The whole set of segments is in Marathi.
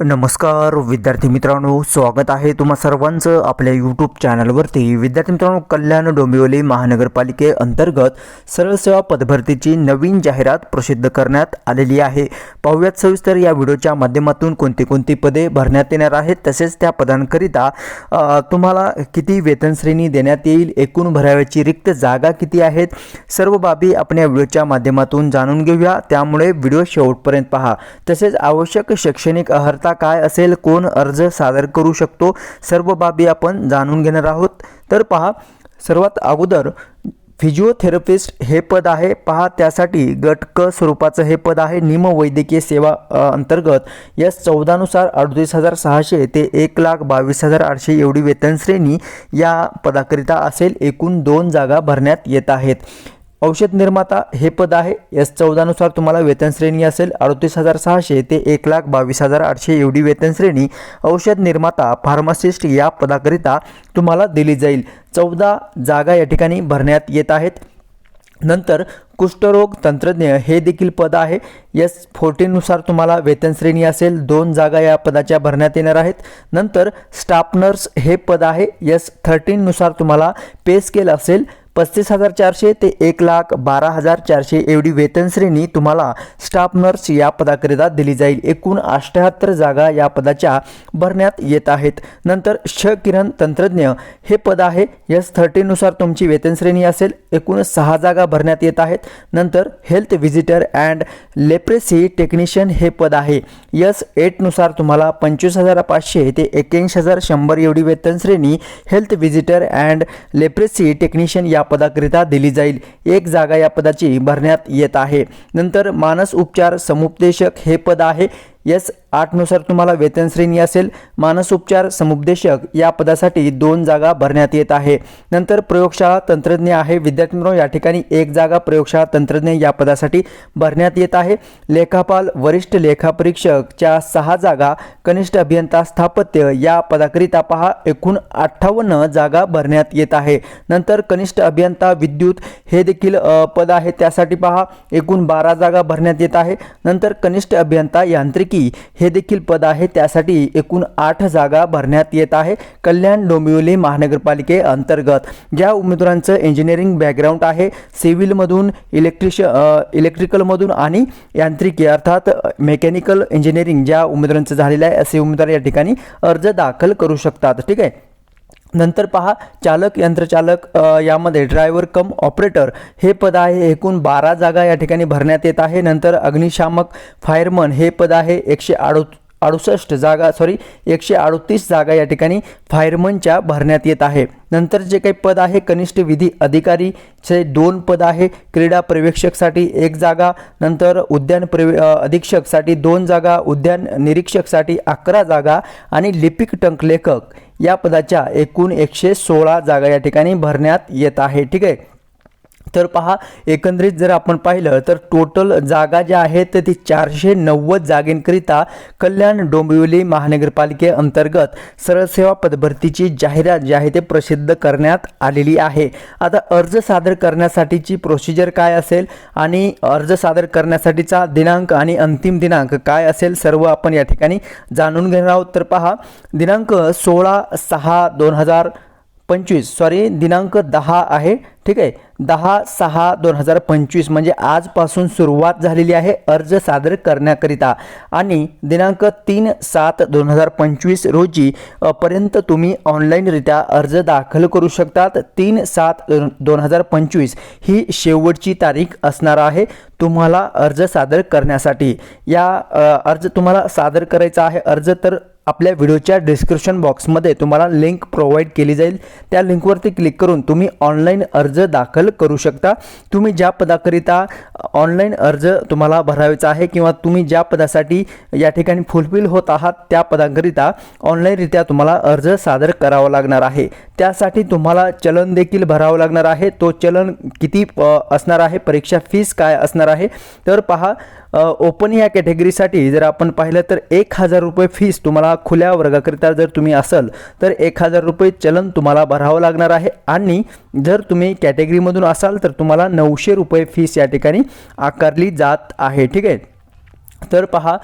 नमस्कार विद्यार्थी मित्रांनो स्वागत आहे तुम्हा सर्वांचं आपल्या यूट्यूब चॅनलवरती विद्यार्थी मित्रांनो कल्याण डोंबिवली महानगरपालिकेअंतर्गत सरळ सेवा पदभरतीची नवीन जाहिरात प्रसिद्ध करण्यात आलेली आहे. पाहुयात सविस्तर या व्हिडिओच्या माध्यमातून कोणती कोणती पदे भरण्यात येणार आहेत तसेच त्या पदांकरिता तुम्हाला किती वेतन श्रेणी देण्यात येईल एकूण भराव्याची रिक्त जागा किती आहेत सर्व बाबी आपण या व्हिडिओच्या माध्यमातून जाणून घेऊया. त्यामुळे व्हिडिओ शेवटपर्यंत पहा. तसेच आवश्यक शैक्षणिक अर्हता काय असेल कोण अर्ज सादर करू शकतो सर्व बाबी आपण जाणून घेणार आहोत. तर पहा सर्वात अगोदर फिजिओथेरपिस्ट हे पद आहे. पहा त्यासाठी गट क स्वरूपाचं हे पद आहे. निम वैद्यकीय सेवा अंतर्गत यस चौदानुसार अडतीस हजार सहाशे ते एक लाख बावीस हजार आठशे एवढी वेतन श्रेणी या पदाकरिता असेल. एकूण दोन जागा भरण्यात येत आहेत. औषध निर्माता हे पद आहे. एस चौदानुसार तुम्हाला वेतन श्रेणी असेल अडतीस हजार सहाशे ते एक लाख बावीस हजार आठशे एवढी वेतन श्रेणी. औषध निर्माता फार्मासिस्ट या पदाकरिता तुम्हाला दिली जाईल. चौदा जागा या ठिकाणी भरण्यात येत आहेत. नंतर कुष्ठरोग तंत्रज्ञ हे देखील पद आहे. एस फोर्टीननुसार तुम्हाला वेतन श्रेणी असेल दोन जागा या पदाच्या भरण्यात येणार आहेत. नंतर स्टाफ नर्स हे पद आहे. एस थर्टीननुसार तुम्हाला पे स्केल असेल पस्तीस हजार चारशे ते एक लाख बारा हजार चारशे एवढी वेतन श्रेणी तुम्हाला स्टाफ नर्स या पदाकरिता दिली जाईल. एकूण अष्ट्याहत्तर जागा या पदाच्या भरण्यात येत आहेत. नंतर क्ष किरण तंत्रज्ञ हे पद आहे. यस थर्टीनुसार तुमची वेतन श्रेणी असेल. एकूण सहा जागा भरण्यात येत आहेत. नंतर health visitor and leprosy technician हे पद आहे. यस एटनुसार तुम्हाला पंचवीस हजार पाचशे ते एक्याऐंशी हजार शंभर एवढी वेतन श्रेणी health visitor and leprosy technician या पदाकरिता दिली जाईल. एक जागा या पदाची भरण्यात येत आहे. नंतर मानस उपचार समुपदेशक हे पद आहे. एस आठनुसार तुम्हाला वेतन श्रेणी असेल मानसोपचार समुपदेशक या पदासाठी दोन जागा भरण्यात येत आहे. नंतर प्रयोगशाळा तंत्रज्ञ आहे. विद्यार्थ्यांनो या ठिकाणी एक जागा प्रयोगशाळा तंत्रज्ञ या पदासाठी भरण्यात येत आहे. लेखापाल वरिष्ठ लेखापरीक्षकच्या सहा जागा कनिष्ठ अभियंता स्थापत्य या पदाकरिता पहा एकूण अठ्ठावन्न जागा भरण्यात येत आहे. नंतर कनिष्ठ अभियंता विद्युत हे देखील पद आहे. त्यासाठी पहा एकूण बारा जागा भरण्यात येत आहे. नंतर कनिष्ठ अभियंता यांत्रिकी हे देखील पद आहे. त्यासाठी एकूण आठ जागा भरण्यात येत आहे. कल्याण डोंबिवली महानगरपालिके अंतर्गत. ज्या उमेदवारांचं इंजिनिअरिंग बॅकग्राऊंड आहे सिव्हिलमधून इलेक्ट्रिश इलेक्ट्रिकलमधून आणि यांत्रिकी अर्थात मेकॅनिकल इंजिनिअरिंग ज्या उमेदवारांचं झालेलं आहे असे उमेदवार या ठिकाणी अर्ज दाखल करू शकतात. ठीक आहे? नंतर पहा चालक यंत्रचालक यामध्ये ड्रायव्हर कम ऑपरेटर हे पद आहे. एकूण बारा जागा या ठिकाणी भरण्यात येत आहे. नंतर अग्निशामक फायरमन हे पद आहे. एकशे अडो अडुसष्ट जागा सॉरी एकशे अडतीस जागा या ठिकाणी फायरमनच्या भरण्यात येत आहे. नंतर जे काही पद आहे कनिष्ठ विधी अधिकारीचे दोन पद आहे क्रीडा पर्यवेक्षकसाठी एक जागा नंतर उद्यान प्रवे अधीक्षकसाठी दोन जागा उद्यान निरीक्षकसाठी अकरा जागा आणि लिपिक टंकलेखक या पदाच्या एकूण एकशे सोळा जागा या ठिकाणी भरण्यात येत आहे. ठीक आहे? तर पहा एकंदरीत जर आपण पाहिलं तर टोटल जागा ज्या आहेत तर ती चारशे नव्वद जागेंकरिता कल्याण डोंबिवली महानगरपालिके अंतर्गत सरळ सेवा पदभरतीची जाहिरात जी आहे ते प्रसिद्ध करण्यात आलेली आहे. आता अर्ज सादर करण्यासाठीची प्रोसिजर काय असेल आणि अर्ज सादर करण्यासाठीचा दिनांक आणि अंतिम दिनांक काय असेल सर्व आपण या ठिकाणी जाणून घेणार आहोत. तर पहा दिनांक सोळा सहा दोन हजार पंचवीस सॉरी दिनांक दहा आहे ठीक आहे? दहा सहा दोन हजार पंचवीस म्हणजे आजपासून सुरुवात झालेली आहे अर्ज सादर करण्याकरिता. आणि दिनांक तीन सात दोन हजार पंचवीस रोजी पर्यंत तुम्ही ऑनलाईनरित्या अर्ज दाखल करू शकतात. तीन सात दोन हजार पंचवीस ही शेवटची तारीख असणार आहे तुम्हाला अर्ज सादर करण्यासाठी. या अर्ज तुम्हाला सादर करायचा आहे. अर्ज तर आपल्या व्हिडिओच्या डिस्क्रिप्शन बॉक्समध्ये तुम्हाला लिंक प्रोव्हाइड केली जाईल. त्या लिंकवरती क्लिक करून तुम्ही ऑनलाईन अर्ज दाखल करू शकता. तुम्ही ज्या पदाकरिता ऑनलाईन अर्ज तुम्हाला भरावायचा आहे किंवा तुम्ही ज्या पदासाठी या ठिकाणी फुलफिल होत आहात त्या पदाकरिता ऑनलाईनरित्या तुम्हाला अर्ज सादर करावा लागणार आहे. त्यासाठी तुम्हाला चलन देखील भरावं लागणार आहे. तो चलन किती असणार आहे? परीक्षा फीस काय असणार आहे? तर पहा ओपन या कॅटेगरीसाठी जर आपण पाहिलं तर एक हजार रुपये फीस तुम्हाला खुल्या वर्गाकरिता जर तुम्ही असाल तर एक हजार रुपये चलन तुम्हाला भरावं लागणार आहे. आणि जर तुम्ही कॅटेगरीमधून असाल तर तुम्हाला नऊशे रुपये फीस या ठिकाणी आकारली जात आहे. ठीक आहे? तर पहा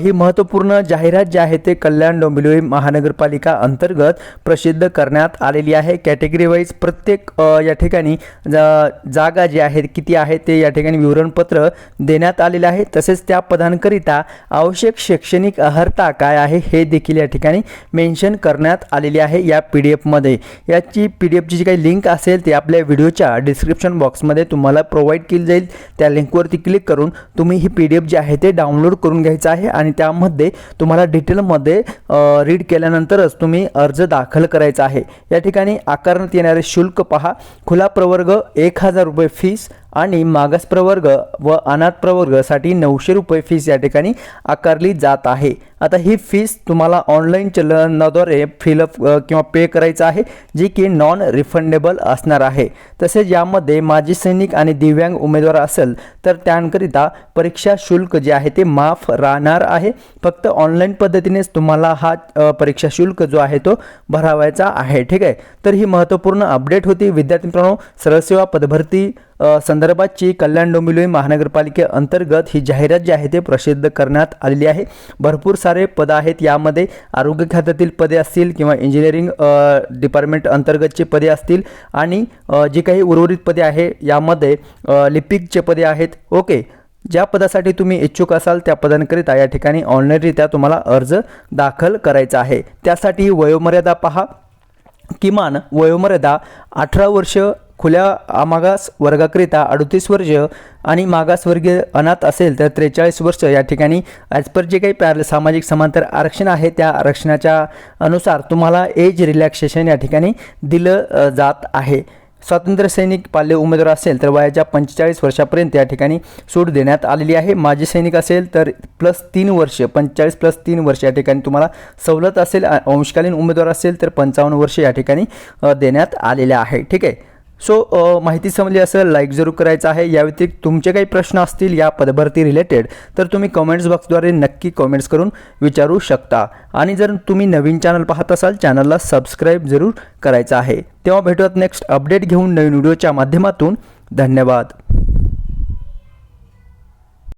ही महत्त्वपूर्ण जाहिरात जी आहे ते कल्याण डोंबिवली महानगरपालिका अंतर्गत प्रसिद्ध करण्यात आलेली आहे. कॅटेगरी वाईज प्रत्येक या ठिकाणी जा जागा जी आहेत किती आहे ते या ठिकाणी विवरणपत्र देण्यात आलेलं आहे. तसेच त्या पदांकरिता आवश्यक शैक्षणिक अर्हता काय आहे हे देखील या ठिकाणी मेन्शन करण्यात आलेली आहे या पी डी एफमध्ये याची पी डी एफची जी काही लिंक असेल ती आपल्या व्हिडिओच्या डिस्क्रिप्शन बॉक्समध्ये तुम्हाला प्रोव्हाइड केली जाईल. त्या लिंकवरती क्लिक करून तुम्ही ही पी डी एफ जी आहे ते डाउनलोड करून घ्यायचा आहे आणि त्यामध्ये तुम्हाला डिटेलमध्ये रीड केल्यानंतरच तुम्ही अर्ज दाखल करायचा आहे. या ठिकाणी आकारण्यात येणारे शुल्क पहा. खुला प्रवर्ग एक हजार रुपये फीस आणि मागास प्रवर्ग व अनाथ प्रवर्गासाठी नऊशे रुपये फीस या ठिकाणी आकारली जात आहे. आता ही फीस तुम्हाला ऑनलाईन चलनाद्वारे फिलअप किंवा पे करायचं आहे जी की नॉन रिफंडेबल असणार आहे. तसेच यामध्ये माजी सैनिक आणि दिव्यांग उमेदवार असेल तर त्यांकरिता परीक्षा शुल्क जे आहे ते माफ राहणार आहे. फक्त ऑनलाईन पद्धतीनेच तुम्हाला हा परीक्षा शुल्क जो आहे तो भरावायचा आहे ठीक आहे? तर ही महत्त्वपूर्ण अपडेट होती. विद्यार्थी मित्रांनो सरळसेवा पदभरती संदर्भातची कल्याण डोंबिवली महानगरपालिकेअंतर्गत ही जाहिरात जी आहे ते प्रसिद्ध करण्यात आलेली आहे. भरपूर सारे पद आहेत. यामध्ये आरोग्य खात्यातील पदे असतील किंवा इंजिनिअरिंग डिपार्टमेंट अंतर्गतचे पदे असतील आणि जी काही उर्वरित पदे आहे यामध्ये लिपिकचे पदे आहेत. ओके. ज्या पदासाठी तुम्ही इच्छुक असाल त्या पदांकरिता या ठिकाणी ऑनलाईनरित्या तुम्हाला अर्ज दाखल करायचा आहे. त्यासाठी वयोमर्यादा पहा. किमान वयोमर्यादा अठरा वर्ष खुल्या मागास वर्गाकरिता अडतीस वर्ष आणि मागासवर्गीय अनाथ असेल तर त्रेचाळीस वर्ष. या ठिकाणी ॲज पर जे काही पॅर सामाजिक समांतर आरक्षण आहे त्या आरक्षणाच्या अनुसार तुम्हाला एज रिलॅक्सेशन या ठिकाणी दिलं जात आहे. स्वातंत्र्य सैनिक पाल्य उमेदवार असेल तर वयाच्या पंचेचाळीस वर्षापर्यंत या ठिकाणी सूट देण्यात आलेली आहे. माजी सैनिक असेल तर प्लस तीन वर्ष पंचेचाळीस प्लस तीन वर्ष या ठिकाणी तुम्हाला सवलत असेल. अंशकालीन उमेदवार असेल तर पंचावन्न वर्ष या ठिकाणी देण्यात आलेले आहे. ठीक आहे. सो अ, माहिती समजली असेल लाईक जरूर करायचं आहे. या व्यतिरिक्त तुमचे काही प्रश्न असतील या पदभरती रिलेटेड तर तुम्ही कमेंट्स बॉक्सद्वारे नक्की कमेंट्स करून विचारू शकता. आणि जर तुम्ही नवीन चॅनल पाहत असाल चॅनलला सबस्क्राईब जरूर करायचं आहे. तेव्हा भेटूयात नेक्स्ट अपडेट घेऊन नवीन व्हिडिओच्या माध्यमातून. धन्यवाद.